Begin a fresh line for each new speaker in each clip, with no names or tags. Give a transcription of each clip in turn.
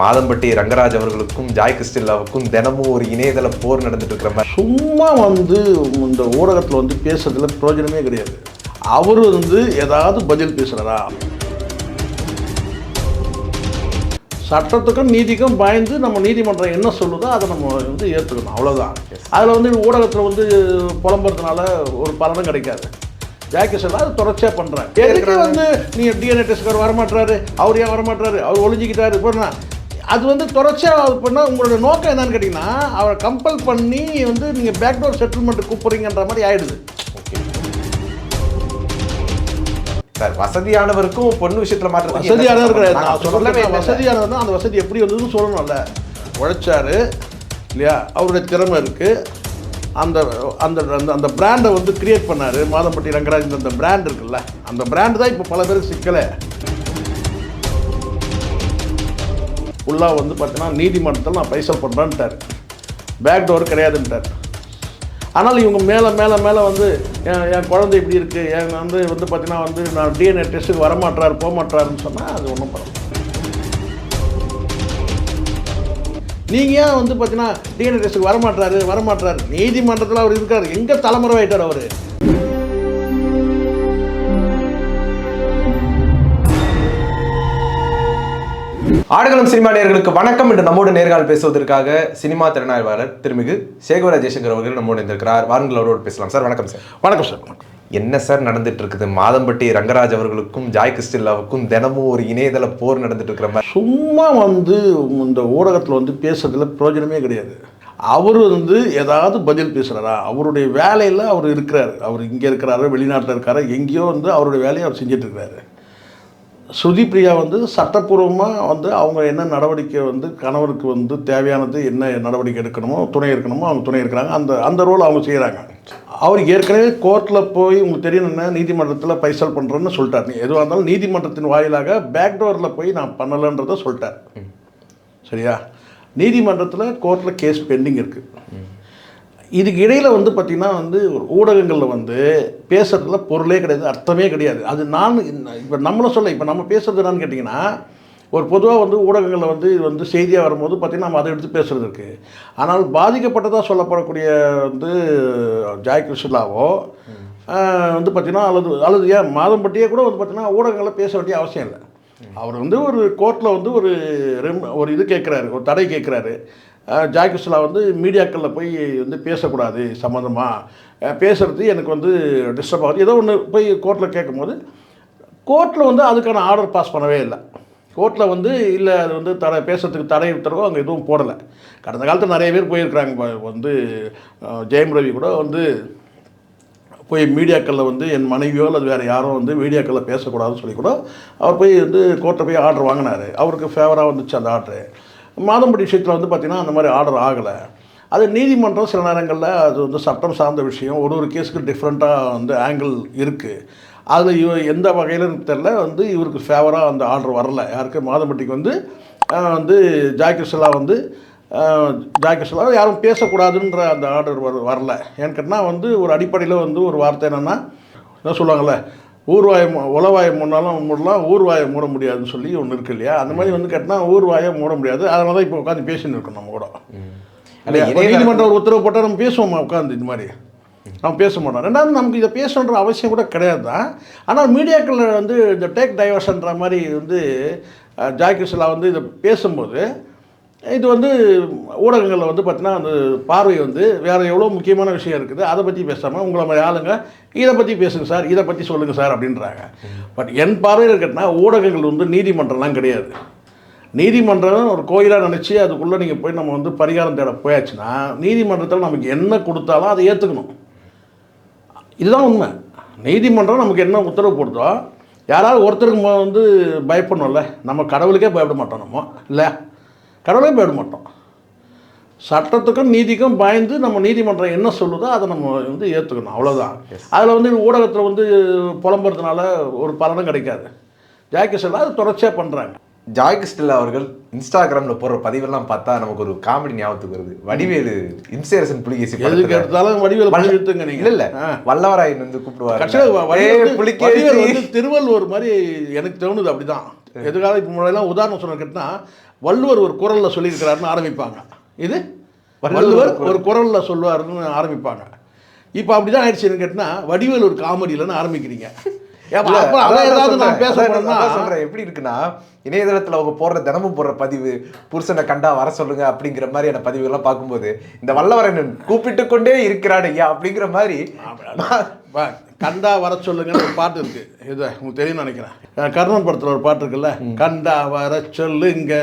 மாதம்பட்டி ரங்கராஜ் அவர்களுக்கும் ஜாய் கிறிஸ்டில்லாவுக்கும் தினமும் ஒரு இணையதள போர் நடந்துட்டு இருக்கிற மாதிரி.
சும்மா வந்து இந்த ஊடகத்தில் வந்து பேசுறதுல பிரயோஜனமே கிடையாது. அவர் வந்து ஏதாவது பதில் பேசுகிறாரா சட்டத்துக்கும் நீதிக்கும் பயந்து நம்ம நீதிமன்றம் என்ன சொல்லுதோ அதை நம்ம வந்து ஏற்றுக்கணும் அவ்வளோதான் அதில் வந்து ஊடகத்தில் வந்து புலம்புறதுனால ஒரு பலனும் கிடைக்காது. ஜாக்கி சொல்ல அது தொடர்ச்சியாக எதுக்கு வந்து நீங்கள் டிஎன்ஏ டெஸ்ட்கார் வரமாட்டாரு அவர் ஏன் வரமாட்டாரு அவர் ஒளிஞ்சிக்கிட்டாரு. இப்போ? அது வந்து தொடர்ச்சியாக பண்ணால் உங்களோட நோக்கம் என்னன்னு கேட்டிங்கன்னா அவரை கம்பல் பண்ணி வந்து நீங்கள் பேக்டோர் செட்டில்மெண்ட் கூப்பிட்றீங்கன்ற மாதிரி ஆயிடுது.
சார் வசதியானவருக்கும் பொண்ணு விஷயத்துல என்ன
வசதியானவர் கிடையாது. நான்
சொல்லவே.
வசதியானவர்னா அந்த வசதி எப்படி வந்ததுன்னு சொல்லணும்ல. உழைச்சாரு இல்லையா? அவருடைய திறமை இருக்குது அந்த அந்த அந்த அந்த பிராண்டை வந்து கிரியேட் பண்ணார். மாதம்பட்டி ரங்கராஜ் அந்த பிராண்ட் இருக்குல்ல. அந்த பிராண்ட் தான் இப்போ பல பேருக்கு சிக்கலை. ஃபுல்லாக வந்து பார்த்தீங்கன்னா நீதிமன்றத்தில் நான் பைசல் பண்ணுறேன்ட்டார் பேக் டோர் கிடையாதுன்ட்டார். ஆனால் இவங்க மேலே மேலே மேலே வந்து என் என் குழந்தை இப்படி இருக்குது என் வந்து வந்து பார்த்தீங்கன்னா வந்து நான் டிஎன்ஏ டெஸ்ட்டுக்கு வரமாட்டார் போகமாட்டாருன்னு சொன்னால் அது ஒன்றும் பரவாயில்ல நீங்கள் ஏன் வந்து பார்த்தீங்கன்னா டிஎன்ஏ டெஸ்ட்டுக்கு வரமாட்டாரு வரமாட்டார்? நீதிமன்றத்தில் அவர் இருக்கார். எங்கே தலைமுறை ஆகிட்டார் அவர்?
ஆடுகளம் சினிமா நேயர்களுக்கு வணக்கம். என்று நம்மோடு நேர்கால் பேசுவதற்காக சினிமா திறனாய்வாளர் திருமிகு சேகவர ஜெயசங்கர் அவர்கள் நம்மோடு இருந்திருக்கிறார் வாருங்கள் அவரோடு பேசலாம். சார் வணக்கம் சார்.
வணக்கம் சார்
என்ன சார் நடந்துட்டு இருக்குது மாதம்பட்டி ரங்கராஜ் அவர்களுக்கும் ஜாய் கிறிஸ்டில்லாவுக்கும் தினமும் ஒரு இணையதள போர் நடந்துட்டு இருக்கிற மாதிரி.
சும்மா வந்து இந்த ஊடகத்தில் வந்து பேசுறதுல பிரயோஜனமே கிடையாது. அவர் வந்து ஏதாவது பதில் பேசுகிறாரா அவருடைய வேலையில் அவர் இருக்கிறார். அவர் இங்கே இருக்கிறாரு வெளிநாட்டில் இருக்காரு? எங்கேயோ வந்து அவருடைய வேலையை அவர் செஞ்சுட்டு இருக்கிறாரு. ஸ்ருதி பிரியா வந்து சட்டப்பூர்வமாக வந்து அவங்க என்ன நடவடிக்கை வந்து கணவருக்கு வந்து தேவையானது என்ன நடவடிக்கை எடுக்கணுமோ துணை இருக்கணுமோ அவங்க துணை இருக்கிறாங்க. அந்த அந்த ரோல் அவங்க செய்கிறாங்க அவர் ஏற்கனவே கோர்ட்டில் போய் உங்களுக்கு தெரியும் என்ன நீதிமன்றத்தில் பைசல் பண்ணுறேன்னு சொல்லிட்டார். நீ எதுவாக இருந்தாலும் நீதிமன்றத்தின் வாயிலாக பேக்டோரில் போய் நான் பண்ணலைன்றதை சொல்லிட்டார். சரியா? நீதிமன்றத்தில் கோர்ட்டில் கேஸ் பெண்டிங் இருக்குது இதுக்கு இடையில் வந்து பார்த்திங்கன்னா வந்து ஊடகங்களில் வந்து பேசுகிறதுல பொருளே கிடையாது அர்த்தமே கிடையாது. அது நான் இப்போ நம்மளும் சொல்ல இப்போ நம்ம பேசுறது என்னன்னு கேட்டிங்கன்னா ஒரு பொதுவாக வந்து ஊடகங்களில் வந்து இது வந்து செய்தியாக வரும்போது பார்த்திங்கன்னா நம்ம அதை எடுத்து பேசுகிறது இருக்குது ஆனால் பாதிக்கப்பட்டதாக சொல்லப்படக்கூடிய வந்து ஜாய் கிருஷ்ணாவோ வந்து பார்த்திங்கன்னா அல்லது அல்லது ஏன் மாதம்பட்டியே கூட வந்து பார்த்திங்கன்னா ஊடகங்களில் பேச வேண்டிய அவசியம் இல்லை. அவர் வந்து ஒரு கோர்ட்டில் வந்து ஒரு ரெம் ஒரு இது கேட்குறாரு ஒரு தடை கேட்குறாரு ஜாய் கிருஷ்ணா வந்து மீடியாக்களில் போய் வந்து பேசக்கூடாது சம்மந்தமாக பேசுகிறது எனக்கு வந்து டிஸ்டர்ப் ஆகுது. ஏதோ ஒன்று போய் கோர்ட்டில் கேட்கும்போது கோர்ட்டில் வந்து அதுக்கான ஆர்டர் பாஸ் பண்ணவே இல்லை. கோர்ட்டில் வந்து இல்லை அது வந்து தடை பேசுறதுக்கு தடை உத்தரவோ அங்கே எதுவும் போடலை. கடந்த காலத்தில் நிறைய பேர் போயிருக்கிறாங்க. வந்து ஜெயம் ரவி கூட வந்து போய் மீடியாக்களில் வந்து என் மனைவியோ அல்லது வேறு யாரோ வந்து மீடியாக்களில் பேசக்கூடாதுன்னு சொல்லி கூட அவர் போய் வந்து கோர்ட்டை போய் ஆர்டர் வாங்கினார். அவருக்கு ஃபேவராக வந்துச்சு அந்த ஆர்டரு மாதம்படி விஷயத்தில் வந்து பார்த்திங்கன்னா அந்த மாதிரி ஆர்டர் ஆகலை. அது நீதிமன்றம் சில நேரங்களில் அது வந்து சட்டம் சார்ந்த விஷயம். ஒரு ஒரு கேஸுக்கு டிஃப்ரெண்ட்டாக வந்து ஆங்கிள் இருக்குது அதில் இவ எந்த வகையிலன்னு தெரில வந்து இவருக்கு ஃபேவராக அந்த ஆர்டர் வரல. யாருக்கு? மாதம்பட்டிக்கு வந்து வந்து ஜாக்கிர்ஷலா வந்து ஜாக்கிர்ஷலா யாரும் பேசக்கூடாதுன்ற அந்த ஆர்டர் வர வரல. ஏன்னு கேட்டால் வந்து ஒரு அடிப்படையில் வந்து ஒரு வார்த்தை என்னென்னா என்ன சொல்லுவாங்கள்ல ஊர்வாயை உளவாயை மூடினாலும் மூடலாம் ஊர்வாயை மூட முடியாதுன்னு சொல்லி ஒன்று இருக்கு இல்லையா? அந்த மாதிரி வந்து கேட்டால் ஊர்வாயை மூட முடியாது. அதனால தான் இப்போ உட்காந்து பேசின்னு இருக்கோம் நம்ம கூட. இல்லையா? ஒரு உத்தரவு போட்டால் நம்ம பேசுவோமா உட்காந்து இந்த மாதிரி? நம்ம பேச மாட்டோம். ரெண்டாவது நமக்கு இதை பேசணுன்ற அவசியம் கூட கிடையாது தான். ஆனால் மீடியாக்களில் வந்து இந்த டேக் டைவர்ஷன்ற மாதிரி வந்து அஹ், ஜாக்கிர்ஸ்லா வந்து இதை பேசும்போது இது வந்து ஊடகங்களில் வந்து பார்த்தீங்கன்னா அந்த பார்வை வந்து வேறு எவ்வளோ முக்கியமான விஷயம் இருக்குது. அதை பற்றி பேசாமல் உங்களை மாதிரி ஆளுங்க இதை பற்றி பேசுங்க சார் இதை பற்றி சொல்லுங்கள் சார் அப்படின்றாங்க. பட் என் பார்வையில் இருக்கட்டினா ஊடகங்கள் வந்து நீதிமன்றம்லாம் கிடையாது. நீதிமன்றம் ஒரு கோயிலாக நினச்சி அதுக்குள்ளே நீங்கள் போய் நம்ம வந்து பரிகாரம் தேட போயாச்சுன்னா நீதிமன்றத்தில் நமக்கு என்ன கொடுத்தாலும் அதை ஏற்றுக்கணும் இதுதான் உண்மை. நீதிமன்றம் நமக்கு என்ன உத்தரவு கொடுத்தோ யாராவது ஒருத்தருக்கு வந்து பயப்படணும்ல நம்ம கடவுளுக்கே பயப்பட மாட்டோம் நம்ம. இல்லை? கடவுளே பயப்பட மாட்டோம். சட்டத்துக்கும் நீதிக்கும் பயந்து நம்ம நீதிமன்றம் என்ன சொல்லுதோ அதை நம்ம வந்து ஏற்றுக்கணும் அவ்வளோதான் அதில் வந்து ஊடகத்தில் வந்து புலம்புறதுனால ஒரு பலனும் கிடைக்காது. ஜாக்கிசெல்லாம் அது தொடர்ச்சியாக பண்ணுறாங்க
ஜாய் அவர்கள் இன்ஸ்டாகிராம்ல போடுற பதிவெல்லாம் பார்த்தா நமக்கு ஒரு காமெடி ஞாபகத்துக்கு வருது. வடிவேலு இன்சேரசன் புலிகேசி
எதுக்கு எடுத்தாலும் வடிவேல்
இல்ல
நீங்கள்
இல்ல வல்லவராயன் வந்து கூப்பிடுவாரு.
வந்து திருவள்ளுவர் மாதிரி எனக்கு தோணுது அப்படிதான். எதுக்காக இப்போ முன்னாடிலாம் உதாரணம் சொன்ன கேட்டால் வள்ளுவர் ஒரு குரலில் சொல்லியிருக்கிறாருன்னு ஆரம்பிப்பாங்க. இது? வள்ளுவர் ஒரு குரலில் சொல்லுவாருன்னு ஆரம்பிப்பாங்க. இப்போ அப்படி தான் ஆயிடுச்சுன்னு கேட்டினா வடிவேல் ஒரு காமெடியிலன்னு ஆரம்பிக்கிறீங்க.
எப்படி இருக்குன்னா இணையதளத்துல அவங்க போடுற தினமும் போடுற பதிவு புருஷனை கண்டா வர சொல்லுங்க அப்படிங்கிற மாதிரியான பதிவுகள்லாம் பார்க்கும்போது இந்த வல்லவரன் கூப்பிட்டு கொண்டே இருக்கிறான் ஐயா அப்படிங்கிற மாதிரி
கண்டா வர சொல்லுங்கன்னு ஒரு பாட்டு இருக்கு. இது உங்களுக்கு தெரியும்னு நினைக்கிறேன். கர்ணன் படத்தில் ஒரு பாட்டு இருக்குல்ல? கண்டா வர சொல்லுங்க.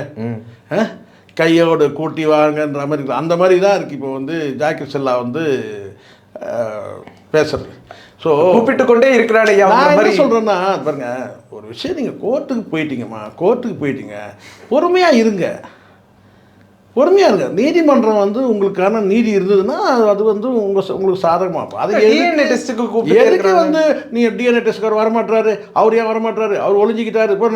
கையோடு கூட்டி வாங்கன்ற மாதிரி அந்த மாதிரி தான் இருக்கு இப்போ வந்து ஜாக்கி செல்லா வந்து பேசுறது. ஸோ
கூப்பிட்டு கொண்டே இருக்கிறான் ஐயா
நான் என்ன
மாதிரி.
சொல்கிறேன்னா பாருங்க ஒரு விஷயம் நீங்கள் கோர்ட்டுக்கு போயிட்டீங்கம்மா. கோர்ட்டுக்கு போயிட்டீங்க. பொறுமையாக இருங்க. பொறுமையாக இருங்க. நீதிமன்றம் வந்து உங்களுக்கான நீதி இருந்ததுன்னா அது வந்து உங்க உங்களுக்கு சாதகமாக இருக்கும். அது எதுக்கு-
டெஸ்ட்டுக்கு கூப்பிட்டு
எதுக்கு. வந்து நீங்கள் டிஎன்ஏ டெஸ்ட்க்கு வரமாட்டாரு அவர் ஏன் வரமாட்டாரு அவர் ஒளிஞ்சிக்கிட்டாரு. இப்போ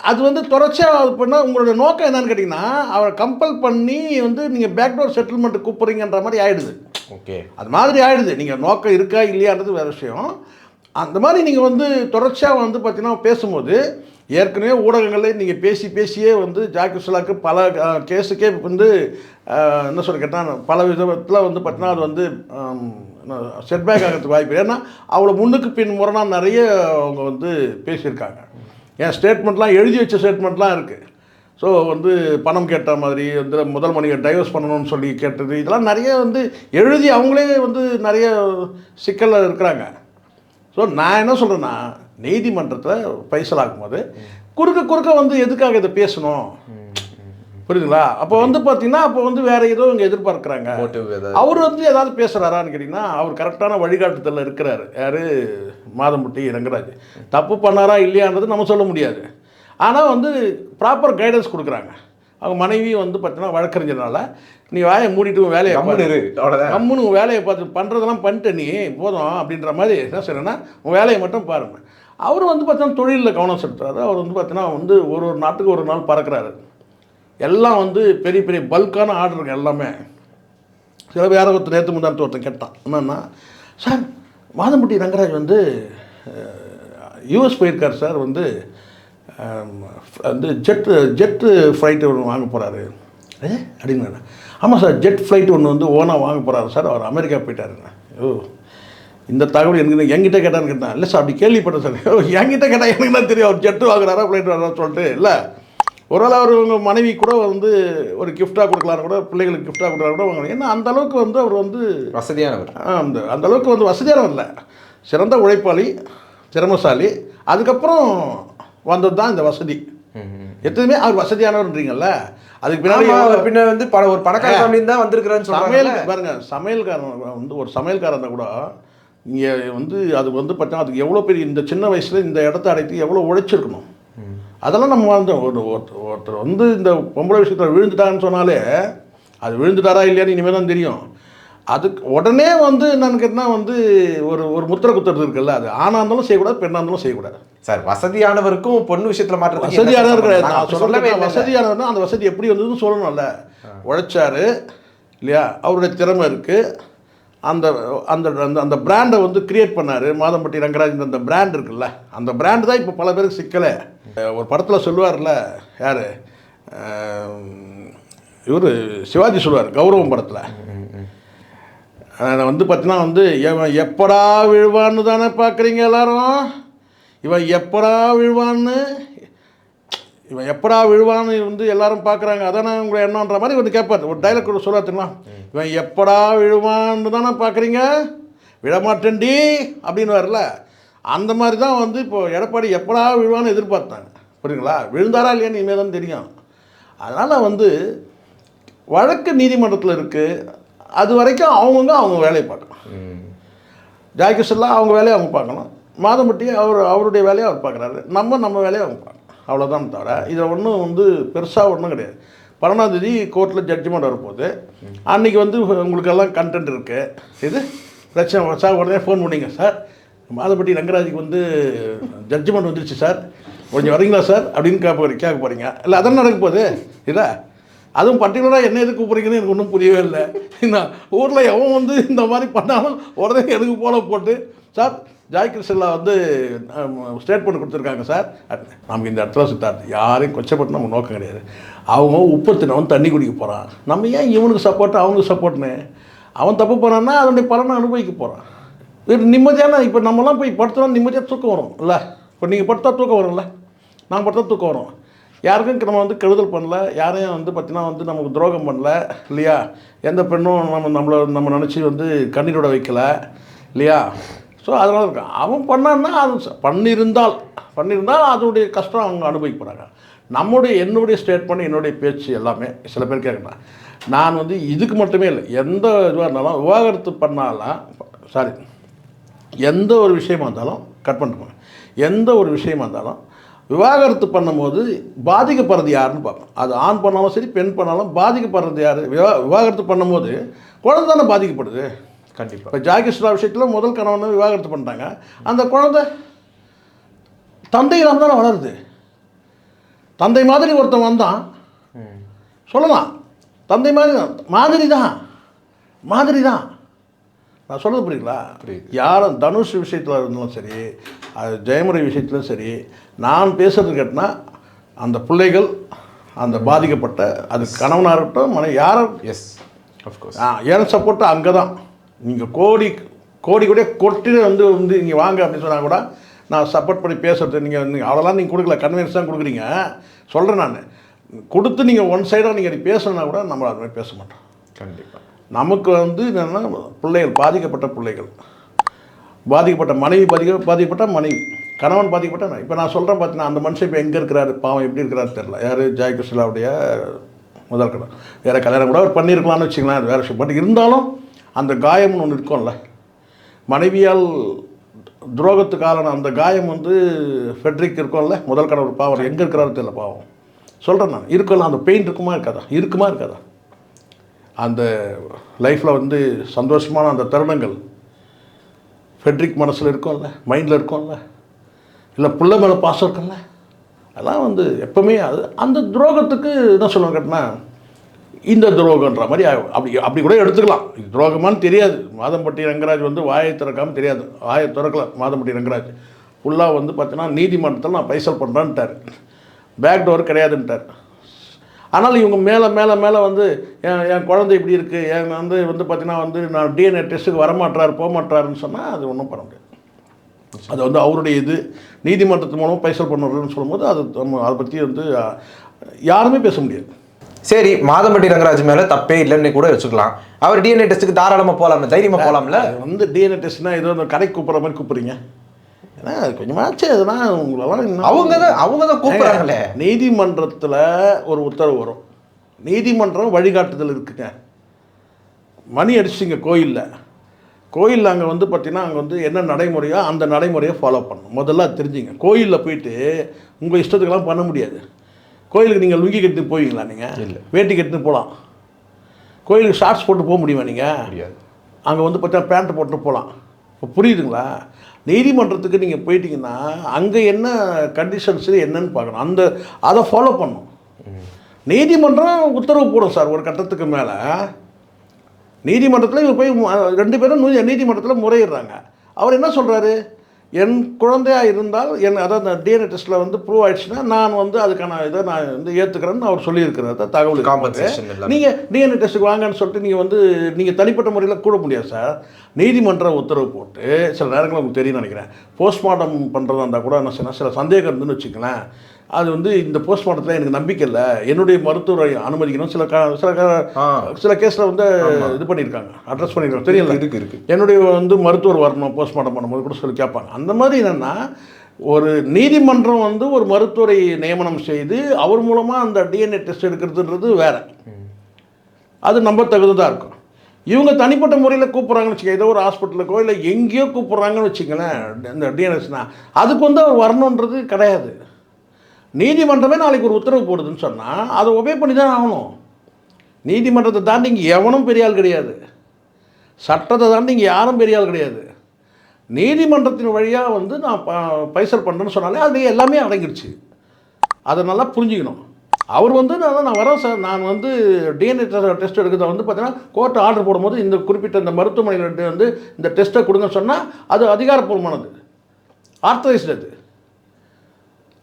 அது வந்து தொடர்ச்சியாக பண்ணால் உங்களோட நோக்கம் என்னன்னு கேட்டிங்கன்னா அவரை கம்பல் பண்ணி வந்து நீங்கள் பேக்டோர் செட்டில்மெண்ட் கூப்பிட்றீங்கன்ற மாதிரி ஆயிடுது.
ஓகே.
அது மாதிரி ஆயிடுது. நீங்கள் நோக்கம் இருக்கா இல்லையான்றது வேறு விஷயம். அந்த மாதிரி நீங்கள் வந்து தொடர்ச்சியாக வந்து பார்த்தீங்கன்னா பேசும்போது ஏற்கனவே ஊடகங்களில் நீங்கள் பேசி பேசியே வந்து ஜாக்கி சுலாக்கு பல கேஸுக்கே வந்து என்ன சொல்ல கேட்டால் பல விதத்தில் வந்து பார்த்தீங்கன்னா அது வந்து செட்பேக் ஆகிறதுக்கு வாய்ப்பு ஏன்னா அவ்வளோ முன்னுக்கு பின் முரணாக நிறைய அவங்க வந்து பேசியிருக்காங்க. என் ஸ்டேட்மெண்ட்லாம் எழுதி வச்ச ஸ்டேட்மெண்ட்லாம் இருக்குது ஸோ வந்து பணம் கேட்ட மாதிரி வந்து முதல் மணியை டைவர்ஸ் பண்ணணும்னு சொல்லி கேட்டது இதெல்லாம் நிறைய வந்து எழுதி அவங்களே வந்து நிறைய சிக்கலில் இருக்கிறாங்க. ஸோ நான் என்ன சொல்கிறேன்னா நீதிமன்றத்தில் பைசலாகும் போது குறுக்க குறுக்க வந்து எதுக்காக இதை பேசணும்? புரியுதுங்களா? அப்போ வந்து பார்த்தீங்கன்னா அப்போ வந்து வேற ஏதோ இங்கே எதிர்பார்க்குறாங்க. அவர் வந்து ஏதாவது பேசுகிறாரான்னு கேட்டிங்கன்னா அவர் கரெக்டான வழிகாட்டுதலில் இருக்கிறாரு. யார்? மாதம்பட்டி ரங்கராஜ். தப்பு பண்ணாரா இல்லையான்றது நம்ம சொல்ல முடியாது. ஆனால் வந்து ப்ராப்பர் கைடன்ஸ் கொடுக்குறாங்க. அவங்க மனைவி வந்து பார்த்தீங்கன்னா வழக்கறிஞர்னால நீ வாயை மூடிட்டு உன் வேலையை
கம்முனு.
கம்முன்னு உன் வேலையை பார்த்து பண்ணுறதெல்லாம் பண்ணிட்ட நீ போதும் அப்படின்ற மாதிரி என்ன செய்யறேன்னா உன் வேலையை மட்டும் பாருங்க அவர் வந்து பார்த்தீங்கன்னா தொழிலில் கவனம் செலுத்துறாரு. அவர் வந்து பார்த்தீங்கன்னா வந்து ஒரு ஒரு நாட்டுக்கு ஒரு நாள் பறக்கிறாரு. எல்லாம் வந்து பெரிய பெரிய பல்கான ஆர்டருங்க எல்லாமே. சில பேர் யாரோ ஒருத்தர் நேற்று முந்தானத்து ஒருத்தன் கேட்டான் என்னன்னா சார் மாதம்பட்டி ரங்கராஜ் வந்து யூஎஸ் போயிருக்கார் சார் வந்து வந்து ஜெட்டு ஜெட்டு ஃப்ளைட்டு ஒன்று வாங்க போகிறாரு ஏ? அப்படின்னு ஆமாம் சார் ஜெட் ஃப்ளைட் ஒன்று வந்து ஓனாக வாங்க போகிறாரு சார். அவர் அமெரிக்கா போயிட்டாருங்க. ஓ இந்த தகவல் எனக்கு என்கிட்ட கேட்டான்னு கேட்டான் இல்லை சார் அப்படி கேள்விப்பட்டேன் சார். ஓ, என்கிட்ட கேட்டால் எனக்கு என்ன தெரியும் அவர் ஜெட்டு வாங்குறாரா ஃப்ளைட் வாங்குறாரா சொல்லிட்டு இல்லை. ஒருவேளை அவர் உங்கள் மனைவி கூட வந்து ஒரு கிஃப்டாக கொடுக்கலாம் கூட பிள்ளைகளுக்கு கிஃப்டாக கொடுக்கலாம் கூட வாங்கலாம் ஏன்னா அந்த அளவுக்கு வந்து அவர் வந்து
வசதியானவர்.
ஆ, அந்த அந்த அளவுக்கு வந்து வசதியானவர் இல்லை. சிறந்த உழைப்பாளி திறமசாலி. அதுக்கப்புறம் வந்தது தான் இந்த வசதி. எத்தனையுமே அவர் வசதியானவர்ன்றீங்கல்ல? அதுக்கு பின்னாடி
ஆமா,
எவ்வளவு-
அவர் பின்ன வந்து பல ஒரு பணக்கார ஃபேமிலி தான் வந்திருக்கிறான்னு
சமையல் பாருங்க சமையல்காரன் வந்து ஒரு சமையல்காரன் கூட இங்கே வந்து அது வந்து பார்த்தா அதுக்கு எவ்வளோ பெரிய இந்த சின்ன வயசுல இந்த இடத்த அடைத்து எவ்வளோ உழைச்சிருக்கணும். அதெல்லாம் நம்ம வந்து ஒரு ஒருத்தர் ஒருத்தர் வந்து இந்த பொம்பளை விஷயத்தில் விழுந்துட்டான்னு சொன்னாலே அது விழுந்துட்டாரா இல்லையான்னு இனிமேல் தான் தெரியும். அதுக்கு உடனே வந்து என்னன்னு கேட்டால் வந்து ஒரு ஒரு முத்திரை குத்துறது இருக்குல்ல அது ஆணாக இருந்தாலும் செய்யக்கூடாது பெண்ணாக இருந்தாலும் செய்யக்கூடாது.
சார் வசதியானவருக்கும் பொண்ணு விஷயத்துல என்ன
வசதியானவர் கிடையாது. சொல்லவே வசதியானவர்னா அந்த வசதி எப்படி வந்ததுன்னு சொல்லணும்ல. உழைச்சாரு இல்லையா? அவருடைய திறமை இருக்குது அந்த அந்த அந்த அந்த பிராண்டை வந்து கிரியேட் பண்ணார். மாதம்பட்டி ரங்கராஜ் அந்த பிராண்ட் இருக்குல்ல. அந்த பிராண்ட் தான் இப்போ பல பேருக்கு சிக்கலை. ஒரு படத்தில் சொல்லுவார்ல யார்? இவர் சிவாஜி சொல்லுவார் கௌரவம் படத்தில். அதை வந்து பார்த்தீங்கன்னா வந்து இவன் எப்படா விழுவான்னு தானே பார்க்குறீங்க எல்லாரும்? இவன் எப்படா விழுவான்னு? இவன் எப்படா விழுவான்னு வந்து எல்லாரும் பார்க்குறாங்க. அதானே உங்களை எண்ணன்ற மாதிரி வந்து கேட்பார். ஒரு டைலாக் கூட சொல்லாத்துங்களா இவன் எப்படா விழுவான்னு தானே பார்க்குறீங்க? விழமாட்டேன்டி அப்படின்னு வரல அந்த மாதிரி தான் வந்து இப்போ எடப்பாடி எப்படா விழுவான்னு எதிர்பார்த்தாங்க. புரியுங்களா விழுந்தாரா இல்லையான்னு இனிமேல் தான் தெரியும். அதனால் வந்து வழக்கு நீதிமன்றத்தில் இருக்குது அது வரைக்கும் அவங்கவுங்க அவங்க வேலையை பார்க்கணும்.
ம்.
அவங்க வேலையை அவங்க பார்க்கணும். மாதம்பட்டி அவர் அவருடைய வேலையை அவர் பார்க்குறாரு. நம்ம நம்ம வேலையை அவங்க பார்க்கணும். அவ்வளோதான் தவிர இதில் ஒன்றும் வந்து பெருசாக ஒன்றும் கிடையாது. பன்னெண்டாந்தேதி கோர்ட்டில் ஜட்ஜ்மெண்ட் வரப்போகுது. அன்றைக்கி வந்து உங்களுக்கெல்லாம் கண்டென்ட் இருக்குது இது? பிரச்சனை சார் உடனே ஃபோன் பண்ணிங்க சார். மாதம்பட்டி ரங்கராஜுக்கு வந்து ஜட்ஜ்மெண்ட் வந்துருச்சு சார். கொஞ்சம் வரீங்களா சார்? அப்படின்னு கேட்க கேட்க போகிறீங்க இல்லை அதான் நடக்க போகுது. இல்லை? அதுவும் பர்டிகுலராக என்ன எதுக்கு கூப்பிட்றீங்கன்னு எனக்கு ஒன்றும் புரியவே இல்லை. இந்த ஊரில் எவன் வந்து இந்த மாதிரி பண்ணாலும் உடனே எதுக்கு போல போட்டு சார் ஜாய் கிருஷ்ணா வந்து ஸ்டேட்மெண்ட் கொடுத்துருக்காங்க சார். நமக்கு இந்த இடத்துல சித்தார்த்து யாரையும் கொச்சப்பட்டு நம்ம நோக்கம் கிடையாது. அவங்க உப்பு தினவன் தண்ணி குடிக்க போகிறான் நம்ம ஏன் இவனுக்கு சப்போர்ட் அவனுக்கு சப்போர்ட்னு அவன் தப்பு போகிறான்னா அதனுடைய பலனை அனுபவிக்க போகிறான் இது நிம்மதியான இப்போ நம்மலாம் போய் படுத்தோம்னா நிம்மதியாக தூக்கம் வரும் இல்லை? இப்போ நீங்கள் படுத்தா தூக்கம் வரும்ல? நான் படுத்தா தூக்கம் வரும். யாருக்கும் நம்ம வந்து கெடுதல் பண்ணல யாரையும் வந்து பார்த்தீங்கன்னா வந்து நமக்கு துரோகம் பண்ணல இல்லையா? எந்த பெண்ணும் நம்ம நம்மளை நம்ம நினச்சி வந்து கண்ணீரோட வைக்கல இல்லையா? ஸோ அதனால் இருக்கும் அவன் பண்ணான்னா அது பண்ணியிருந்தால் பண்ணியிருந்தால் அதனுடைய கஷ்டம் அவங்க அனுபவிக்க போகிறாங்க நம்முடைய என்னுடைய ஸ்டேட்மெண்ட் என்னுடைய பேச்சு எல்லாமே சில பேர் கேட்குறேன் நான் வந்து இதுக்கு மட்டுமே இல்லை எந்த இதுவாக இருந்தாலும் விவாகரத்து பண்ணாலாம் சாரி எந்த ஒரு விஷயமா இருந்தாலும் கட் பண்ணிட்டு எந்த ஒரு விஷயமா இருந்தாலும் விவாகரத்து பண்ணும்போது பாதிக்கப்படுறது யாருன்னு பார்க்கணும் அது ஆண் பண்ணாலும் சரி பெண் பண்ணாலும் பாதிக்கப்படுறது யார்? விவா விவாகரத்து பண்ணும்போது குழந்தை தானே பாதிக்கப்படுது.
கண்டிப்பா.
இப்போ ஜாகிஸ்ரா விஷயத்தில் முதல் கணவனை விவாகரத்து பண்ணிட்டாங்க. அந்த குழந்தை தந்தை இல்லாமல் தானே வளருது. தந்தை மாதிரி ஒருத்தன் வந்தான். சொல்லலாம். தந்தை மாதிரி மாதிரி தான். மாதிரி தான். நான் சொல்றது புரியுங்களா. யாரும் தனுஷ் விஷயத்தில் இருந்தாலும் சரி அது ஜெயமுறை விஷயத்திலும் சரி நான் பேசுறது கேட்டினா அந்த பிள்ளைகள் அந்த பாதிக்கப்பட்ட அது கணவனாக இருக்கட்டும் மனை யாரை
எஸ் அஃப்கோர்ஸ்
ஆ என் சப்போர்ட்டு அங்கே தான் நீங்கள் கோடி கோடி கூட கொட்டி வந்து வந்து இங்கே வாங்க அப்படின்னு சொன்னால் கூட நான் சப்போர்ட் பண்ணி பேசுறது நீங்கள் நீங்கள் அவ்வளோலாம் நீங்கள் கொடுக்கல கன்வீன்ஸ் தான் கொடுக்குறீங்க. சொல்கிறேன் நான். கொடுத்து நீங்கள் ஒன் சைடாக நீங்கள் பேசணுன்னா கூட நம்ம அது மாதிரி பேச மாட்டோம்.
கண்டிப்பா.
நமக்கு வந்து என்னென்னா பிள்ளைகள் பாதிக்கப்பட்ட பிள்ளைகள். பாதிக்கப்பட்ட மனைவி பாதிக்க பாதிக்கப்பட்ட மனைவி. கணவன் பாதிக்கப்பட்ட இப்போ நான் சொல்கிறேன் பார்த்தீங்கன்னா அந்த மனுஷன் இப்போ எங்கே இருக்கிறாரு? பாவம் எப்படி இருக்கிறாரு தெரில யார்? ஜெய் கிருஷ்ணாவுடைய முதல் கடன் வேறு கல்யாணம் கூட அவர் பண்ணியிருக்கலாம்னு வச்சுக்கலாம் வேறு விஷயம். பட் இருந்தாலும் அந்த காயம்னு ஒன்று இருக்கும்ல. மனைவியால் துரோகத்துக்கான அந்த காயம் வந்து ஃபெட்ரிக் இருக்கும்ல முதல் கணவர் பாவம். எங்கே இருக்கிறாரு தெரியல பாவம். சொல்கிறேன் நான். இருக்கலாம் அந்த பெயின் இருக்குமா இருக்காதா? இருக்குமா இருக்காதா? அந்த லைஃப்பில் வந்து சந்தோஷமான அந்த தருணங்கள். ஃபெட்ரிக் மனசில் இருக்கும்ல மைண்டில் இருக்கும்ல. இல்லை பிள்ளை மேலே பாசம் இருக்கும்ல. அதெல்லாம் வந்து எப்பவுமே அது அந்த துரோகத்துக்கு என்ன சொல்லுவாங்க கேட்டினா இந்த துரோகன்ற மாதிரி அப்படி அப்படி கூட எடுத்துக்கலாம். இது துரோகமான்னு தெரியாது. மாதம்பட்டி ரங்கராஜ் வந்து வாயை திறக்காமல் தெரியாது. வாயை திறக்கல மாதம்பட்டி ரங்கராஜ். ஃபுல்லாக வந்து பார்த்தீங்கன்னா நீதிமன்றத்தில் நான் பைசல் பண்ணுறேன்ட்டார் பேக் டோர் கிடையாதுன்ட்டார். ஆனால் இவங்க மேலே மேலே மேலே வந்து என் என் குழந்தை இப்படி இருக்குது என் வந்து வந்து பார்த்தீங்கன்னா வந்து நான் டிஎன்ஏ டெஸ்ட்டுக்கு வரமாட்டார் போக மாட்டாருன்னு சொன்னால் அது ஒன்றும் பண்ண முடியாது. அது வந்து அவருடைய இது நீதிமன்றத்து மூலமாக பைசல் பண்ணுறதுன்னு சொல்லும்போது அது நம்ம அதை பற்றி வந்து யாருமே பேச முடியாது.
சரி மாதம்பட்டி ரங்கராஜ் மேல தப்பே இல்லைன்னு கூட வச்சுக்கலாம். அவர் டிஎன்ஏ டெஸ்ட்டுக்கு தாராளமா போலாம்ல தைரியமா போலாம்ல?
அது வந்து டிஎன்ஏ டெஸ்ட்னா ஏதோ அந்த கடைக்கு கூப்பிட்ற மாதிரி கூப்பிட்றீங்க. ஏன்னா அது கொஞ்சமாச்சு எதுனா உங்களெல்லாம்
அவங்க தான் அவங்க தான் கூப்பிடுறாங்களே.
நீதிமன்றத்தில் ஒரு உத்தரவு வரும். நீதிமன்றம் வழிகாட்டுதல் இருக்குங்க. மணி அடிச்சிங்க கோயிலில். கோயிலில் அங்கே வந்து பார்த்தீங்கன்னா அங்கே வந்து என்ன நடைமுறையோ அந்த நடைமுறையை ஃபாலோ பண்ணணும். முதல்ல தெரிஞ்சுங்க. கோயிலில் போயிட்டு உங்கள் இஷ்டத்துக்கெல்லாம் பண்ண முடியாது. கோயிலுக்கு நீங்கள் லுங்கி கட்டிட்டு போவீங்களா நீங்கள்
இல்ல.
வேட்டி கட்டிட்டு போகலாம் கோயிலுக்கு ஷார்ட்ஸ் போட்டு போக முடியுமா நீங்கள் அங்கே வந்து பார்த்தா பேண்ட் போட்டு போகலாம் இப்போ புரியுதுங்களா? நீதிமன்றத்துக்கு நீங்கள் போயிட்டீங்கன்னா அங்கே என்ன கண்டிஷன்ஸ் என்னன்னு பார்க்கணும். அந்த அதை ஃபாலோ பண்ணும் நீதிமன்றம் உத்தரவு போடும் சார் ஒரு கட்டத்துக்கு மேலே. நீதிமன்றத்தில் இவர் போய் ரெண்டு பேரும் நீதிமன்றத்தில் முறையிடுறாங்க. அவர் என்ன சொல்கிறாரு என் குழந்தையா இருந்தால் என் அதாவது டிஎன்ஏ டெஸ்ட்டில் வந்து ப்ரூவ் ஆயிடுச்சுன்னா நான் வந்து அதுக்கான இதை நான் வந்து ஏற்றுக்கிறேன்னு அவர் சொல்லியிருக்கிறத தகவல் இருக்காது.
Compensation எல்லாமே.
நீங்கள் டிஎன்ஏ டெஸ்ட்டுக்கு வாங்கன்னு சொல்லிட்டு நீங்கள் வந்து நீங்கள் தனிப்பட்ட முறையில் கூட முடியாது சார் நீதிமன்ற உத்தரவு போட்டு சில நேரங்களில் உங்களுக்கு தெரியும்னு நினைக்கிறேன் போஸ்ட்மார்ட்டம் பண்ணுறதா இருந்தால் கூட என்ன செய்யணும் சில சந்தேகம் இருந்துன்னு வச்சுங்களேன் அது வந்து இந்த போஸ்ட்மார்ட்டத்தில் எனக்கு நம்பிக்கை இல்லை. என்னுடைய மருத்துவரை அனுமதிக்கணும். சில க சில க-. சில கேஸில் வந்து இது பண்ணியிருக்காங்க. அட்ரஸ் பண்ணியிருக்காங்க. தெரியல
இருக்கு இருக்கு
என்னுடைய வந்து மருத்துவர் வரணும் போஸ்ட்மார்ட்டம் பண்ணும்போது கூட சொல்லி கேட்பாங்க. அந்த மாதிரி என்னென்னா ஒரு நீதிமன்றம் வந்து ஒரு மருத்துவரை நியமனம் செய்து அவர் மூலமாக அந்த டிஎன்ஏ டெஸ்ட் எடுக்கிறதுன்றது வேற. அது நம்ப தகுந்ததாக இருக்கும். இவங்க தனிப்பட்ட முறையில் கூப்பிட்றாங்கன்னு வச்சுக்க ஏதோ ஒரு ஹாஸ்பிட்டலுக்கோ இல்லை எங்கேயோ கூப்பிட்றாங்கன்னு வச்சுங்களேன் இந்த டிஎன்எஸ்னா அதுக்கு வந்து அவர் வரணுன்றது கிடையாது. நீதிமன்றமே நாளைக்கு ஒரு உத்தரவு போடுதுன்னு சொன்னால் அதை ஒபே பண்ணி தான் ஆகணும். நீதிமன்றத்தை தாண்டி இங்கே எவனும் பெரிய ஆள் கிடையாது. சட்டத்தை தாண்டி இங்கே யாரும் பெரிய ஆள் கிடையாது. நீதிமன்றத்தின் வழியாக வந்து நான் ப பைசல் பண்ணுறேன்னு சொன்னாலே அது எல்லாமே அடங்கிடுச்சு. அதை நல்லா புரிஞ்சுக்கணும். அவர் வந்து நான் நான் வரேன் சார். நான் வந்து டிஎன்ஏ டெஸ்ட் எடுக்கிறத வந்து பார்த்தீங்கன்னா கோர்ட் ஆர்டர் போடும்போது இந்த குறிப்பிட்ட இந்த மருத்துவமனையில் வந்து இந்த டெஸ்ட்டை கொடுங்கன்னு சொன்னால் அது அதிகாரப்பூர்வமானது. ஆர்த்தரைஸ்டு அது.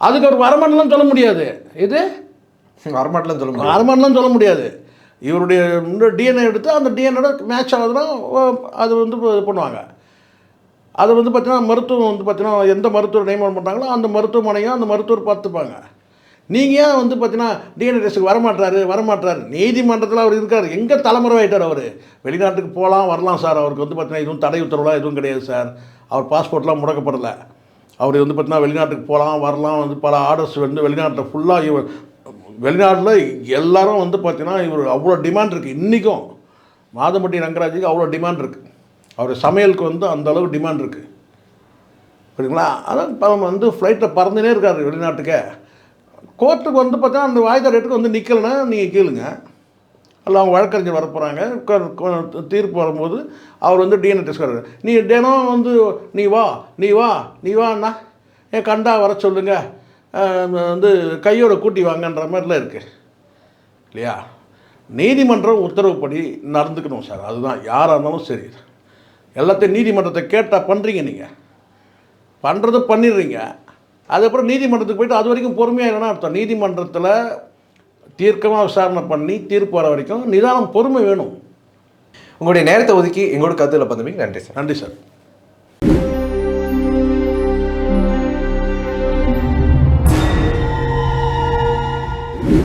அதுக்கு ஒரு வரமாட்டலாம் சொல்ல முடியாது. இது?
வரமாட்டலன்னு சொல்ல முடியும்
வரமாட்டலாம் சொல்ல முடியாது. இவருடைய டிஎன்ஏ எடுத்து அந்த டிஎன்ஏட மேட்ச் ஆகுதுன்னா அது வந்து இது பண்ணுவாங்க. அது வந்து பார்த்தீங்கன்னா மருத்துவம் வந்து பார்த்தீங்கன்னா எந்த மருத்துவர் நியமனம் பண்ணுறாங்களோ அந்த மருத்துவமனையும் அந்த மருத்துவர் பார்த்துப்பாங்க. நீங்கள் ஏன் வந்து பார்த்தீங்கன்னா டிஎன்ஏ டெஸ்ட்டுக்கு வரமாட்டாரு வரமாட்டார்? நீதிமன்றத்தில் அவர் இருக்கார். எங்கே தலைமுறை ஆகிட்டார் அவர்? வெளிநாட்டுக்கு போகலாம் வரலாம் சார். அவருக்கு வந்து பார்த்தீங்கன்னா எதுவும் தடை உத்தரவுலாம் எதுவும் கிடையாது சார். அவர் பாஸ்போர்ட்லாம் முடக்கப்படலை. அவர் வந்து பார்த்தீங்கன்னா வெளிநாட்டுக்கு போகலாம் வரலாம் வந்து பல ஆர்டர்ஸ் வந்து வெளிநாட்டில் ஃபுல்லாக இவர் வெளிநாட்டில் எல்லாரும் வந்து பார்த்தீங்கன்னா இவர் அவ்வளோ டிமாண்ட் இருக்குது இன்றைக்கும் மாதம்பட்டி ரங்கராஜுக்கு அவ்வளோ டிமாண்ட் இருக்குது அவர் சமையலுக்கு வந்து அந்த அளவு டிமாண்ட் இருக்குது புரியுங்களா அதான் இப்போ வந்து ஃப்ளைட்டில் பறந்துனே இருக்கார் வெளிநாட்டுக்கு. கோர்ட்டுக்கு வந்து பார்த்தா அந்த வாய்தா ரேட்டுக்கு வந்து நிற்கலன்னா நீங்கள் கேளுங்க அல்ல அவங்க வழக்கறிஞர் வரப்போகிறாங்க தீர்ப்பு வரும்போது அவர் வந்து டிஎன்ஏ டெஸ்ட் வர்றாரு. நீ தினம் வந்து நீ வா நீ வா நீ வாண்ணா. ஏன் கண்டா வர சொல்லுங்கள் வந்து கையோட கூட்டி வாங்கன்ற மாதிரிலாம் இருக்குது இல்லையா? நீதிமன்றம் உத்தரவுப்படி நடந்துக்கணும் சார். அதுதான். யாராக இருந்தாலும் சரி. எல்லாத்தையும் நீதிமன்றத்தை கேட்டால் பண்ணுறீங்க நீங்கள் பண்ணுறது பண்ணிடுறீங்க. அதுக்கப்புறம் நீதிமன்றத்துக்கு போயிட்டு அது வரைக்கும் பொறுமையாக இல்லைன்னா அர்த்தம். நீதிமன்றத்தில் தீர்க்கமாக விசாரணை பண்ணி தீர்ப்பு வர வரைக்கும் நிதானம் பொறுமை வேணும்.
உங்களுடைய நேரத்தை ஒதுக்கி எங்களோட கருத்துல பந்தமைக்கு நன்றி சார்.
நன்றி சார்.